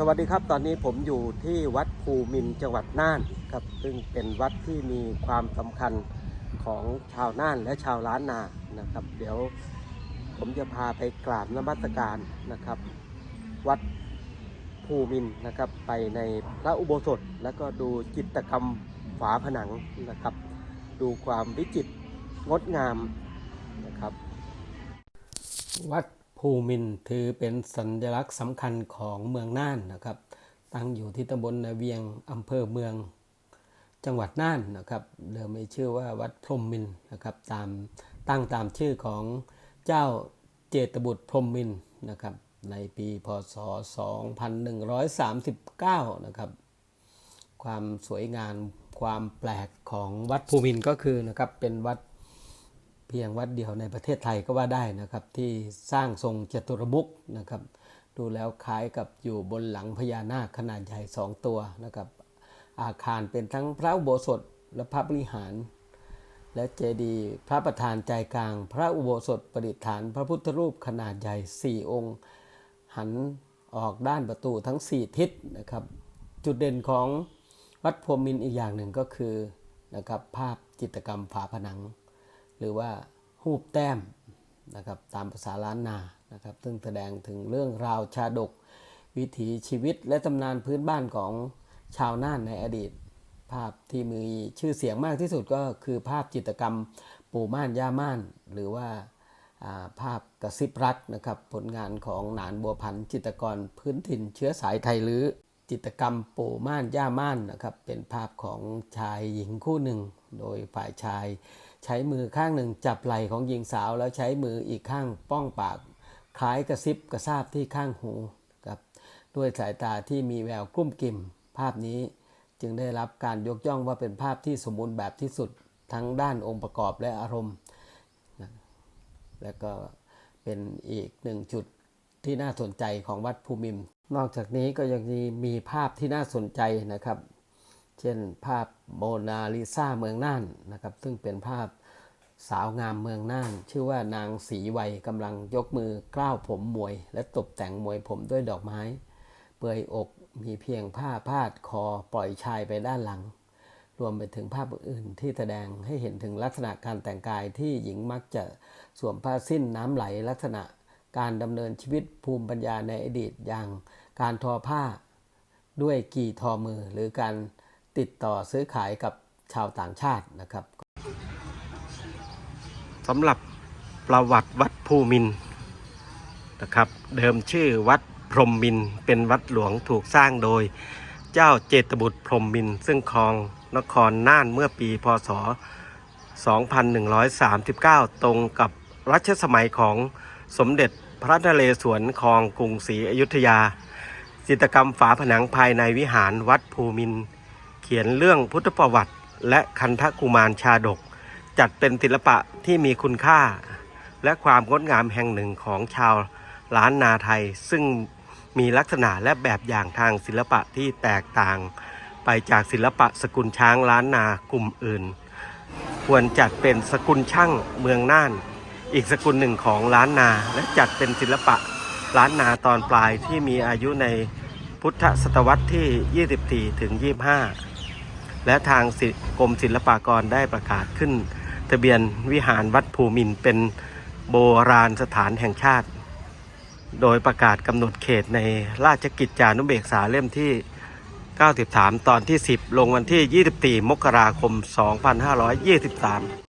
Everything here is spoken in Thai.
สวัสดีครับตอนนี้ผมอยู่ที่วัดภูมินจังหวัดน่านครับ ซึ่งเป็นวัดที่มีความสำคัญของชาวน่านและชาวล้านนานะครับ เดี๋ยวผมจะพาไปกราบนมัสการนะครับ วัดภูมินนะครับไปในพระอุโบสถ แล้วก็ดูจิตกรรมฝาผนังนะครับ ดูความวิจิตรงดงามนะครับ วัด ภูมินถือเป็นสัญลักษณ์สำคัญของเมืองน่านนะครับ ตั้งอยู่ที่ตำบลนาเวียงอำเภอเมือง จังหวัดน่านนะครับ เดิมมีชื่อว่าวัดพรมมินนะครับตามตั้งตามชื่อของเจ้าเจตบุตรพรมมินนะครับในปีพศ 2139 นะครับ ความสวยงามความแปลกของวัดภูมินก็คือนะครับเป็นวัด เพียงวัดเดียวในประเทศไทยก็ว่าได้นะครับ ที่สร้างทรงจตุรมุกนะครับ ดูแล้วคล้ายกับอยู่บนหลังพญานาคขนาดใหญ่สองตัวนะครับ อาคารเป็นทั้งพระอุโบสถและพระบริหาร และเจดีย์พระประธานใจกลาง พระอุโบสถประดิษฐานพระพุทธรูปขนาดใหญ่ 4 องค์ หันออกด้านประตูทั้ง 4 ทิศนะครับ จุดเด่นของวัดพรมินอีกอย่างหนึ่งก็คือนะครับภาพจิตรกรรมฝาผนัง หรือว่าหูปแต้มนะครับตามภาษาล้านนานะครับซึ่งแสดงถึงเรื่องราวชาดก วิถีชีวิตและตำนานพื้นบ้านของชาวน่านในอดีต ภาพที่มีชื่อเสียงมากที่สุดก็คือภาพจิตรกรรมปู่ม่านย่าม่าน หรือว่าอ่าภาพกระซิบรักนะครับผลงานของหนานบัวพันธ์จิตรกรพื้นถิ่นเชื้อสายไทยหรือจิตรกรรมปู่ม่านย่าม่านนะครับเป็นภาพของชายหญิงคู่หนึ่ง โดยฝ่ายชาย ใช้มือข้างหนึ่งจับไหล่ของหญิงสาวแล้วใช้มืออีกข้างป้องปาก คล้ายกระซิบกระซาบที่ข้างหูครับด้วยสายตาที่มีแววกลุ้มกิ่ม ภาพนี้จึงได้รับการยกย่องว่าเป็นภาพที่สมบูรณ์แบบที่สุดทั้งด้านองค์ประกอบและอารมณ์ และก็เป็นอีกหนึ่งจุดที่น่าสนใจของวัดภูมินทร์นอกจากนี้ก็ยังมีมีภาพที่น่าสนใจนะครับ เช่นภาพโมนาลิซาเมืองน่านนะครับ ซึ่งเป็นภาพสาวงามเมืองน่าน ชื่อว่านางสีวัยกำลังยกมือกล้าวผมมวย และตกแต่งมวยผมด้วยดอกไม้ เปลือยอกมีเพียงผ้าพาดคอปล่อยชายไปด้านหลัง รวมไปถึงภาพอื่นที่แสดงให้เห็นถึงลักษณะการแต่งกายที่หญิงมักจะสวมผ้าสิ้นน้ำไหลลักษณะการดำเนินชีวิตภูมิปัญญาในอดีตอย่างการทอผ้าด้วยกี่ทอมือหรือการ ติดต่อซื้อขายกับชาวต่างชาตินะครับสำหรับประวัติวัดภูมินนะครับ เดิมชื่อวัดพรมมินเป็นวัดหลวงถูกสร้างโดย เจ้าเจตบุตรพรมมินซึ่งครองนครน่านเมื่อปีพศ 2139 ตรงกับรัชสมัยของสมเด็จพระนเรศวรครองกรุงศรีอยุธยา จิตรกรรมฝาผนังภายในวิหารวัดภูมินทร์ เขียนเรื่องพุทธประวัติ และคันธกุมารชาดก จัดเป็นศิลปะที่มีคุณค่า และความงดงามแห่งหนึ่งของชาวล้านนาไทย ซึ่งมีลักษณะและแบบอย่างทางศิลปะที่แตกต่าง ไปจากศิลปะสกุลช้างล้านนากลุ่มอื่น ควรจัดเป็นสกุลช่างเมืองน่าน อีกสกุลหนึ่งของล้านนาและจัดเป็นศิลปะล้านนาตอนปลายที่มีอายุในพุทธศตวรรษที่ 24 ถึง 25 และทางกรมศิลปากรได้ประกาศขึ้น ทะเบียนวิหารวัดภูมินเป็นโบราณสถานแห่งชาติ โดยประกาศกำหนดเขตในราชกิจจานุเบกษาเล่มที่ 93 ตอนที่ 10 ลงวันที่ 24 มกราคม 2523